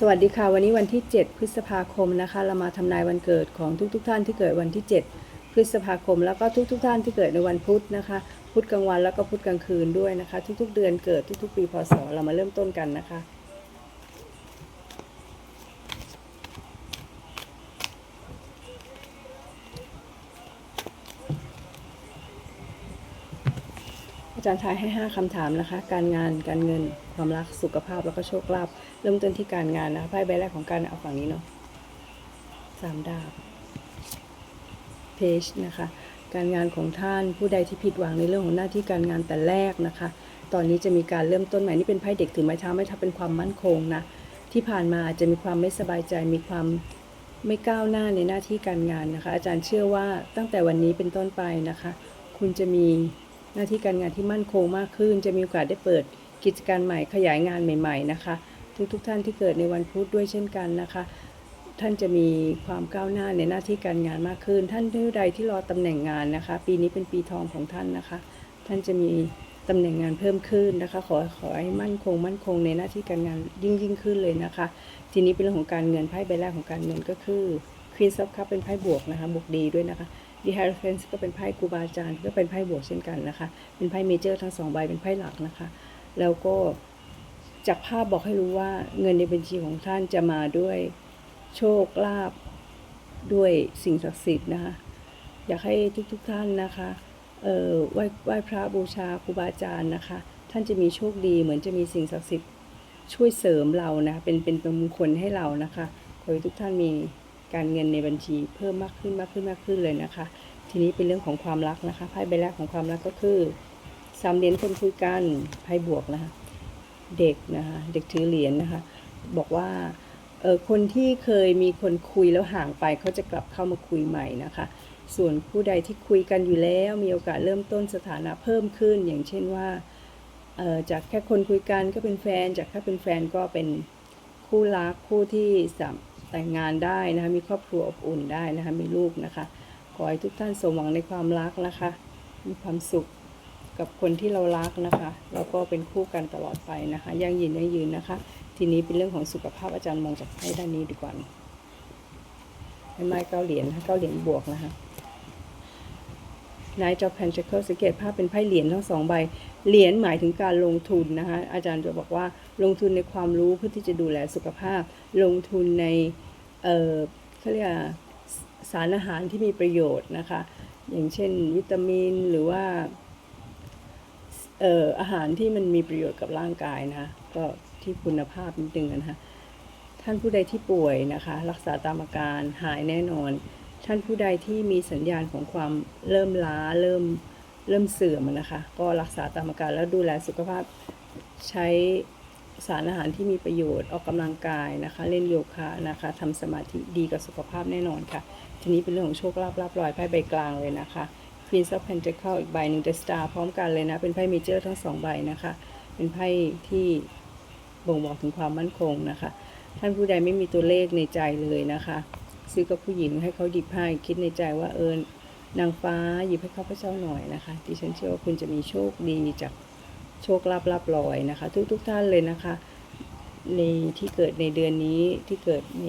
สวัสดีค่ะวันนี้วันที่ 7 พฤษภาคมนะคะ เรามาทำนายวันเกิดของทุกๆทท่านที่เกิดวันที่ 7 พฤษภาคม แล้วก็ทุกๆทท่านที่เกิดในวันพุธนะคะ พุธกลางวันแล้วก็พุธกลางคืนด้วยนะคะ ทุกๆ เดือนเกิดทุกๆ ปีพศเรามาเริ่มต้นกันนะคะ จารย์ทายให้ 5คำถามนะคะ การงาน การเงิน ความรัก สุขภาพ แล้วก็โชคลาภ เริ่มต้นที่การงานนะคะไพ่ใบแรกของการเอาฝั่งนี้เนาะสามดาบเพจนะคะ การงานของท่านผู้ใดที่ผิดหวังในเรื่องของหน้าที่การงานแต่แรกนะคะ ตอนนี้จะมีการเริ่มต้นใหม่นี่เป็นไพ่เด็กถือไม้เท้าไม่ทับเป็นความมั่นคงนะ ที่ผ่านมาอาจจะมีความไม่สบายใจ มีความไม่ก้าวหน้าในหน้าที่การงานนะคะ อาจารย์เชื่อว่าตั้งแต่วันนี้เป็นต้นไปนะคะ คุณจะมี หน้าที่การงานที่มั่นคงมากขึ้น จะมีโอกาสได้เปิดกิจการใหม่ขยายงานใหม่ๆนะคะ ทุกๆทท่านที่เกิดในวันพุธด้วยเช่นกันนะคะ ท่านจะมีความก้าวหน้าในหน้าที่การงานมากขึ้น ท่านผู้ใดที่รอตำแหน่งงานนะคะ ปีนี้เป็นปีทองของท่านนะคะ ท่านจะมีตำแหน่งงานเพิ่มขึ้นนะคะ ขอขอให้มั่นคง มั่นคงในหน้าที่การงานยิ่งยิ่งขึ้นเลยนะคะ ทีนี้เป็นเรื่องของการเงินไพ่ใบแรกของการเงินก็คือ Queen of Cups เป็นไพ่บวกนะคะบวกดีด้วยนะคะ The Hierophant ก็เป็นไพ่ครูบาอาจารย์ก็เป็นไพ่บวกเช่นกันนะคะ เป็นไพ่เมเจอร์ทั้งสองใบเป็นไพ่หลักนะคะ แล้วก็จากภาพบอกให้รู้ว่าเงินในบัญชีของท่านจะมาด้วยโชคลาภด้วยสิ่งศักดิ์สิทธิ์นะคะ อยากให้ทุกๆทท่านนะคะเอ่อไหว้ไหว้พระบูชาครูบาอาจารย์นะคะ ท่านจะมีโชคดีเหมือนจะมีสิ่งศักดิ์สิทธิ์ช่วยเสริมเรานะเป็นเป็นเป็นมงคลให้เรานะคะขอให้ทุกท่านมี การเงินในบัญชีเพิ่มมากขึ้นมากขึ้นมากขึ้นเลยนะคะ ทีนี้เป็นเรื่องของความรักนะคะไพ่ใบแรกของความรักก็คือสามเหรียญคนคุยกันไพ่บวกนะคะเด็กนะคะเด็กถือเหรียญนะคะ บอกว่าเออคนที่เคยมีคนคุยแล้วห่างไปเขาจะกลับเข้ามาคุยใหม่นะคะ ส่วนผู้ใดที่คุยกันอยู่แล้วมีโอกาสเริ่มต้นสถานะเพิ่มขึ้น อย่างเช่นว่าเออจากแค่คนคุยกันก็เป็นแฟน จากแค่เป็นแฟนก็เป็นคู่รักคู่ที่สาม แต่งงานได้นะคะมีครอบครัวอบอุ่นได้นะคะมีลูกนะคะ ขอให้ทุกท่านสมหวังในความรักนะคะ มีความสุขกับคนที่เรารักนะคะแล้วก็เป็นคู่กันตลอดไปนะคะยั่งยืนยั่งยืนนะคะ ทีนี้เป็นเรื่องของสุขภาพอาจารย์มองจากให้ด้านนี้ดีกว่าให้ไม้เก้าเหรียญนะเก้าเหรียญบวกนะคะ นายจอแพนเชเคิลสังเกตภาพเป็นไพ่เหรียญทั้งสองใบ เหรียญหมายถึงการลงทุนนะคะอาจารย์จะบอกว่าลงทุนในความรู้เพื่อที่จะดูแลสุขภาพ ลงทุนในเออเขาเรียกสารอาหารที่มีประโยชน์นะคะ อย่างเช่น วิตามินหรือว่าเอ่ออาหารที่มันมีประโยชน์กับร่างกายนะคะก็ที่คุณภาพนิดนึงนะคะท่านผู้ใดที่ป่วยนะคะ รักษาตามอาการหายแน่นอน ท่านผู้ใดที่มีสัญญาณของความเริ่มล้าเริ่มเริ่มเสื่อมนะคะ ก็รักษาตามอาการแล้วดูแลสุขภาพใช้สารอาหารที่มีประโยชน์ออกกำลังกายนะคะ เล่นโยคะนะคะทำสมาธิดีกับสุขภาพแน่นอนค่ะ ทีนี้เป็นเรื่องของโชคลาภลาภลอยไพ่ใบกลางเลยนะคะ Queen of Pentacles อีกใบหนึ่ง The Star พร้อมกันเลยนะ เป็นไพ่เมเจอร์ทั้งสองใบนะคะ เป็นไพ่ที่บ่งบอกถึงความมั่นคงนะคะ ท่านผู้ใดไม่มีตัวเลขในใจเลยนะคะ ซื้อกับผู้หญิงให้เขาหยิบให้คิดในใจว่าเออนางฟ้าหยิบให้ข้าพเจ้าหน่อยนะคะดิฉันเชื่อว่าคุณจะมีโชคดีจากโชคลาภลาภลอยนะคะ ทุกทุกๆท่านเลยนะคะ ในที่เกิดในเดือนนี้ที่เกิดใน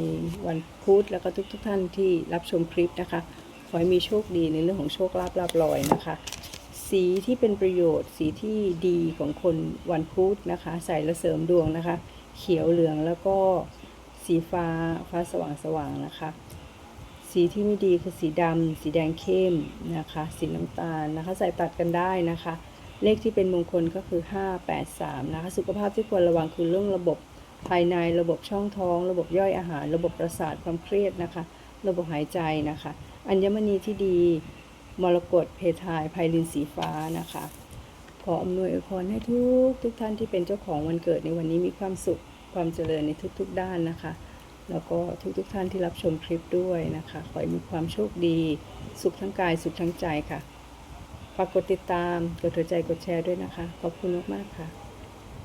วันพุธแล้วก็ทุกทุกๆท่านที่รับชมคลิปนะคะขอให้มีโชคดีในเรื่องของโชคลาภลาภลอยนะคะ สีที่เป็นประโยชน์ สีที่ดีของคนวันพุธนะคะ ใส่และเสริมดวงนะคะ เขียวเหลืองแล้วก็สีฟ้าฟ้าสว่างสว่างๆนะคะ สีที่ไม่ดีคือสีดำสีแดงเข้มนะคะ สีน้ำตาลนะคะ ใส่ตัดกันได้นะคะ เลขที่เป็นมงคลก็คือ 583 นะคะ สุขภาพที่ควรระวังคือเรื่องระบบภายในระบบช่องท้อง ระบบย่อยอาหาร ระบบประสาทความเครียดนะคะ ระบบหายใจนะคะ อัญมณีที่ดี มรกตเพทายไพลินสีฟ้านะคะขออำนวยอวยพรให้ทุกทุกท่านที่เป็นเจ้าของวันเกิดในวันนี้มีความสุขความเจริญในทุกๆด้านนะคะ แล้วก็ทุกๆท่านที่รับชมคลิปด้วยนะคะ ขอให้มีความโชคดี สุขทั้งกาย สุขทั้งใจค่ะ ฝากกดติดตาม กดหัวใจ กดแชร์ด้วยนะคะ ขอบคุณมากๆค่ะ